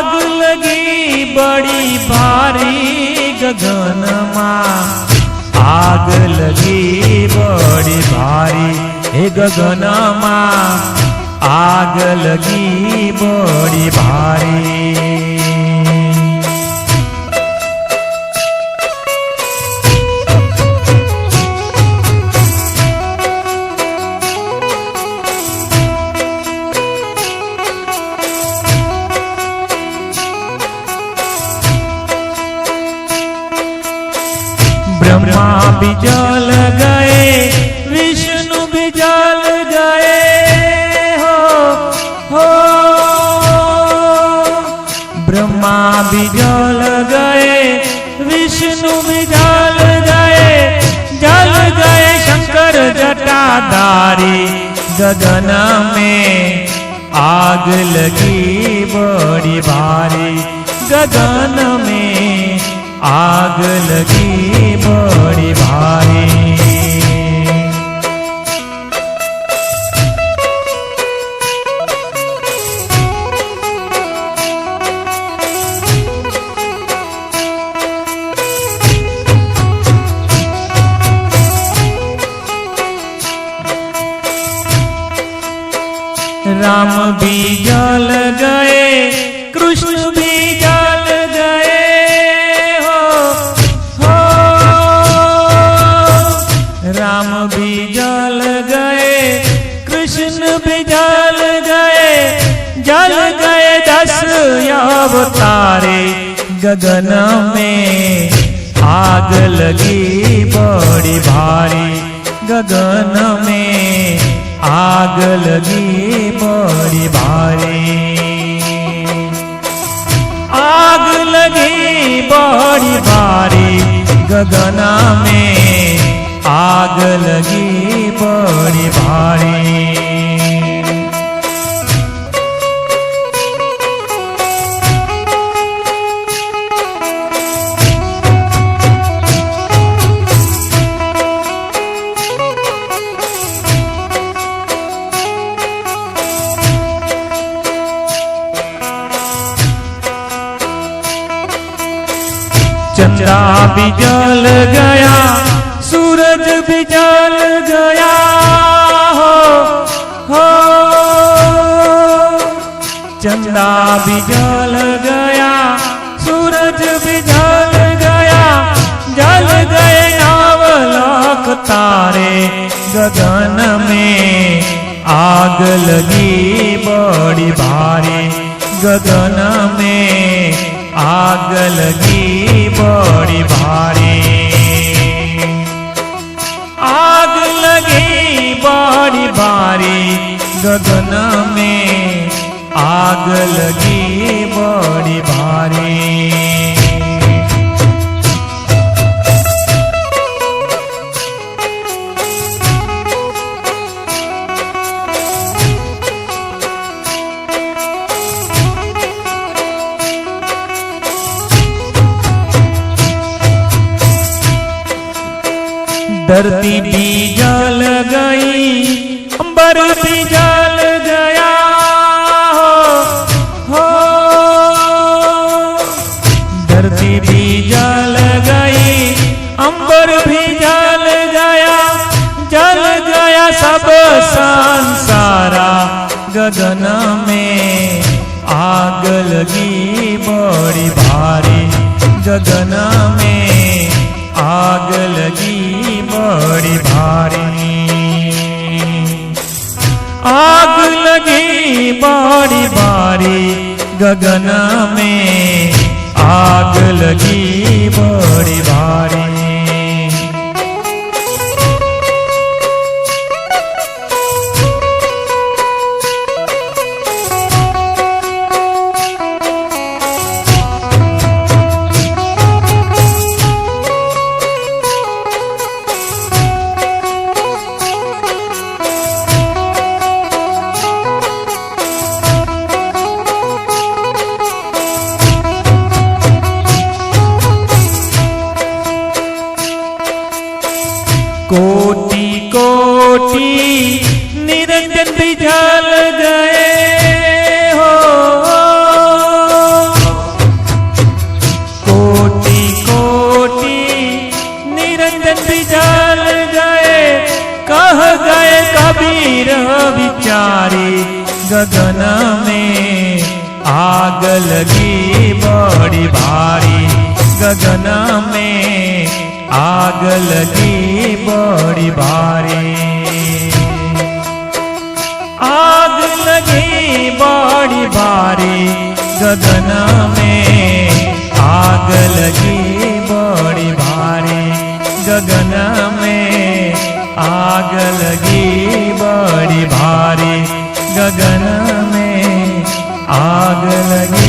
આગ લગી બડી ભારી ગગનમાં આગ લગી બડી ભારી હે ગગનમાં આગ લગી બડી ભારી ब्रह्मा भी जल गए, विष्णु भी जल गए, हो हो। ब्रह्मा भी जल गए, विष्णु भी जल गए जल गए शंकर जटाधारी, गगन में आग लगी बड़ी भारी, गगन में आग लगी राम भी जल गए, कृष्ण भी जल गए, हो हो। राम भी जल गए, कृष्ण भी जल गए जल गए दस अवतारे, गगन में आग लगी बड़ी भारी, गगन में आग लगी बड़ी भारी आग लगी बड़ी भारी गगन में आग लगी भी जल गया, सूरज भी जल गया, हो हो। चंदा भी जल गया, सूरज भी जल गया, जल गए नवलख तारे, गगन में आग लगी बड़ी भारी, गगन में आग लगी बड़ी आग लगी बड़ी भारी। धरती भी जल गई अंबर भी धरती भी जल गई, अंबर भी जल गया जल गया सब संसारा गगन में आग लगी बड़ी भारी। गगन में आग लगी बड़ी भारी। आग लगी बड़ी भारी। गगन में આગ લગી બળી વારી कोठी निरंजन भी झाल गए हो। कोठी कोठी निरंजन भी झाल गए। कह गए कबीर विचारी गगन में आग लगी बड़ी भारी। गगन में आग लगी बड़ी भारी। आग लगी बड़ी भारी गगन में। आग लगी बड़ी भारी गगन में। आग लगी बड़ी भारी गगन में। आग लगी